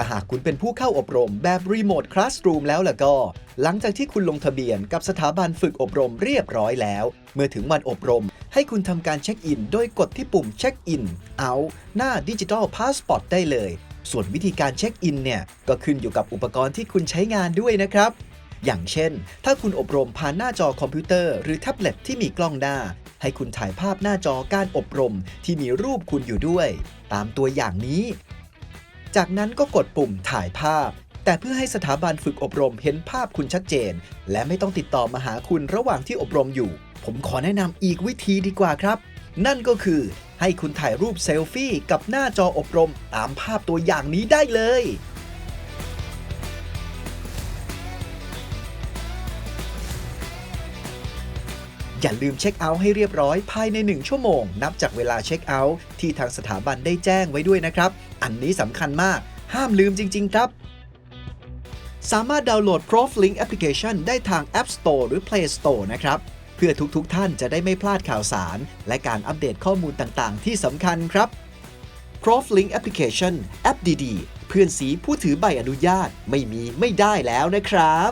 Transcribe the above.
ถ้าหากคุณเป็นผู้เข้าอบรมแบบรีโมทคลาสรูมแล้วล่ะก็ หลังจากที่คุณลงทะเบียนกับสถาบันฝึกอบรมเรียบร้อยแล้ว เมื่อถึงวันอบรม ให้คุณทำการเช็คอิน โดยกดที่ปุ่มเช็คอินเอาหน้าดิจิทัลพาสปอร์ตได้เลย ส่วนวิธีการเช็คอินเนี่ย ก็ขึ้นอยู่กับอุปกรณ์ที่คุณใช้งานด้วยนะครับอย่างเช่น ถ้าคุณอบรมผ่านหน้าจอคอมพิวเตอร์หรือแท็บเล็ตที่มีกล้องหน้า ให้คุณถ่ายภาพหน้าจอการอบรมที่มีรูปคุณอยู่ด้วย ตามตัวอย่างนี้ จากนั้นก็กดปุ่มถ่ายภาพ แต่เพื่อให้สถาบันฝึกอบรมเห็นภาพคุณชัดเจน และไม่ต้องติดต่อมาหาคุณระหว่างที่อบรมอยู่ ผมขอแนะนำอีกวิธีดีกว่าครับ นั่นก็คือให้คุณถ่ายรูปเซลฟี่กับหน้าจออบรมตามภาพตัวอย่างนี้ได้เลย อย่าลืมเช็คเอาท์ให้เรียบร้อยภายใน 1 ชั่วโมง นับจากเวลาเช็คเอาท์ที่ทางสถาบันได้แจ้งไว้ด้วยนะครับ อันนี้สำคัญมาก ห้ามลืมจริง ๆ ครับ สามารถดาวน์โหลด ProfLink Application ได้ทาง App Store หรือ Play Store นะครับ เพื่อทุกๆทท่านจะได้ไม่พลาดข่าวสาร และการอัปเดตข้อมูลต่างๆ ที่สำคัญครับ ProfLink Application แอปดีๆ เพื่อนสีผู้ถือใบอนุญาตไม่มีไม่ได้แล้วนะครับ